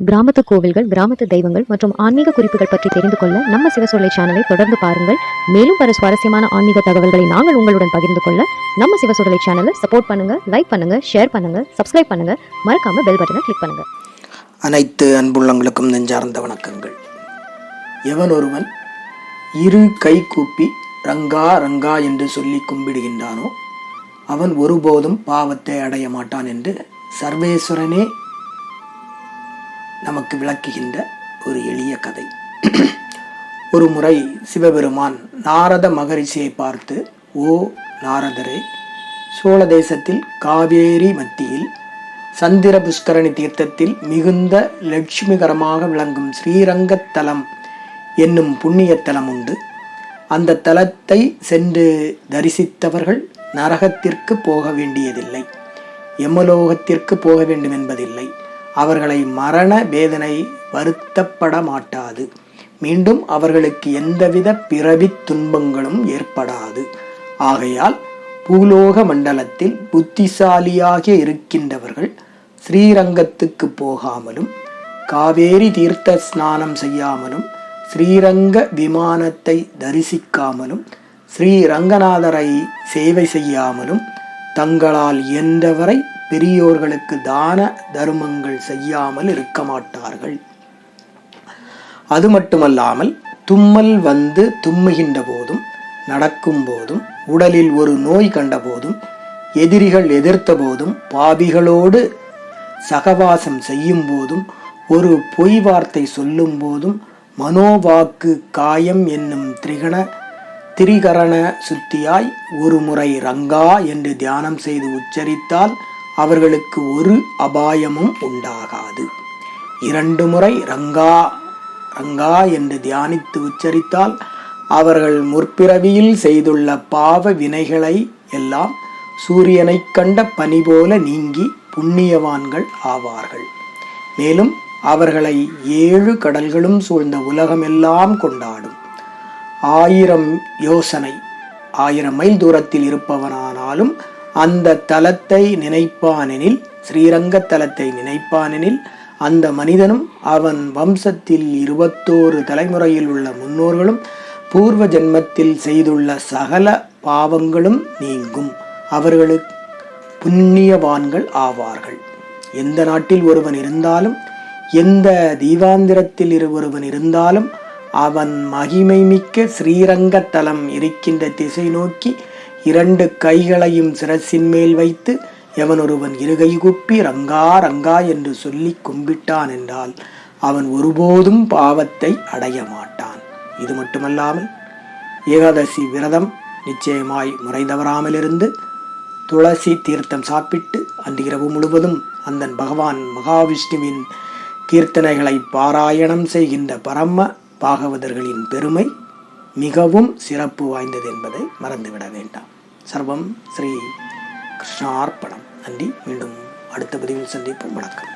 கிராமத்து கோவில்கள் கிராமத்து தெய்வங்கள் மற்றும் ஆன்மீக குறிப்புகள் பற்றி தெரிந்து கொள்ள நம்ம சிவசொல்லை சேனலை தொடர்ந்து பாருங்கள். மேலும் பல சுவாரஸ்யமான ஆன்மீக தகவல்களை நாங்கள் உங்களுடன் பகிர்ந்து கொள்ள நம்ம சிவசொல்லை சேனலை சப்போர்ட் பண்ணுங்க லைக் பண்ணுங்க ஷேர் பண்ணுங்க சப்ஸ்கிரைப் பண்ணுங்க. மறக்காம பெல் பட்டனை கிளிக் பண்ணுங்க. அனைத்து அன்புள்ளங்களுக்கும் நெஞ்சார்ந்த வணக்கங்கள். எவன் ஒருவன் இரு கை கூப்பி ரங்கா ரங்கா என்று சொல்லி கும்பிடுகின்றானோ அவன் ஒருபோதும் பாவத்தை அடைய மாட்டான் என்று சர்வேஸ்வரனே நமக்கு விளக்குகின்ற ஒரு எளிய கதை. ஒரு முறை சிவபெருமான் நாரத மகரிஷியை பார்த்து ஓ நாரதரே சோழ தேசத்தில் காவேரி மத்தியில் சந்திர புஷ்கரணி தீர்த்தத்தில் மிகுந்த லட்சுமிகரமாக விளங்கும் ஸ்ரீரங்கத்தலம் என்னும் புண்ணியத்தலம் உண்டு. அந்த தலத்தை சென்று தரிசித்தவர்கள் நரகத்திற்கு போக வேண்டியதில்லை. எமலோகத்திற்கு போக வேண்டும் என்பதில்லை. அவர்களை மரண வேதனை வருத்தப்பட மாட்டாது மீண்டும் அவர்களுக்கு எந்தவித பிறவி துன்பங்களும் ஏற்படாது. ஆகையால் பூலோக மண்டலத்தில் புத்திசாலியாக இருக்கின்றவர்கள் ஸ்ரீரங்கத்துக்கு போகாமலும் காவேரி தீர்த்த ஸ்நானம் செய்யாமலும் ஸ்ரீரங்க விமானத்தை தரிசிக்காமலும் ஸ்ரீரங்கநாதரை சேவை செய்யாமலும் தங்களால் இயன்றவரை பெரியோர்களுக்கு தான தர்மங்கள் செய்யாமல் இருக்க மாட்டார்கள். அது மட்டுமல்லாமல் தும்மல் வந்து தும்முகின்ற போதும் நடக்கும் போதும் உடலில் ஒரு நோய் கண்ட போதும் எதிரிகள் எதிர்த்த போதும் பாவிகளோடு சகவாசம் செய்யும் போதும் ஒரு பொய் வார்த்தை சொல்லும் போதும் மனோவாக்கு காயம் என்னும் திரிகண திரிகரண சுத்தியாய் ஒரு முறை ரங்கா என்று தியானம் செய்து உச்சரித்தால் அவர்களுக்கு ஒரு அபாயமும் உண்டாகாது. இரண்டு முறை ரங்கா ரங்கா என்று தியானித்து உச்சரித்தால் அவர்கள் முற்பிறவியில் செய்துள்ள பாவ வினைகளை எல்லாம் சூரியனைக் கண்ட பனி போல நீங்கி புண்ணியவான்கள் ஆவார்கள். மேலும் அவர்களை ஏழு கடல்களும் சூழ்ந்த உலகமெல்லாம் கொண்டாடும். ஆயிரம் யோசனை ஆயிரம் மைல் தூரத்தில் இருப்பவனானாலும் அந்த தலத்தை நினைப்பானெனில் ஸ்ரீரங்க தலத்தை நினைப்பானெனில் அந்த மனிதனும் அவன் வம்சத்தில் இருபத்தோரு தலைமுறையில் உள்ள முன்னோர்களும் பூர்வ ஜென்மத்தில் செய்துள்ள சகல பாவங்களும் நீங்கும். அவர்களுக்கு புண்ணியவான்கள் ஆவார்கள். எந்த நாட்டில் ஒருவன் இருந்தாலும் எந்த தீவாந்திரத்தில் ஒருவன் இருந்தாலும் அவன் மகிமை மிக்க ஸ்ரீரங்க தலம் இருக்கின்ற திசை நோக்கி இரண்டு கைகளையும் சிரசின் மேல் வைத்து எவன் ஒருவன் இருகை குப்பி ரங்கா ரங்கா என்று சொல்லி கும்பிட்டான் என்றால் அவன் ஒருபோதும் பாவத்தை அடைய மாட்டான். இது மட்டுமல்லாமல் ஏகாதசி விரதம் நிச்சயமாய் முறை தவறாமலிருந்து துளசி தீர்த்தம் சாப்பிட்டு அன்று இரவு முழுவதும் அந்தன் பகவான் மகாவிஷ்ணுவின் கீர்த்தனைகளை பாராயணம் செய்கின்ற பரம பாகவதர்களின் பெருமை மிகவும் சிறப்பு வாய்ந்தது என்பதை மறந்துவிட வேண்டாம். சர்வம் ஸ்ரீ கிருஷ்ணார்ப்பணம். நன்றி. மீண்டும் அடுத்த பதிவில் சந்திப்போம். வணக்கம்.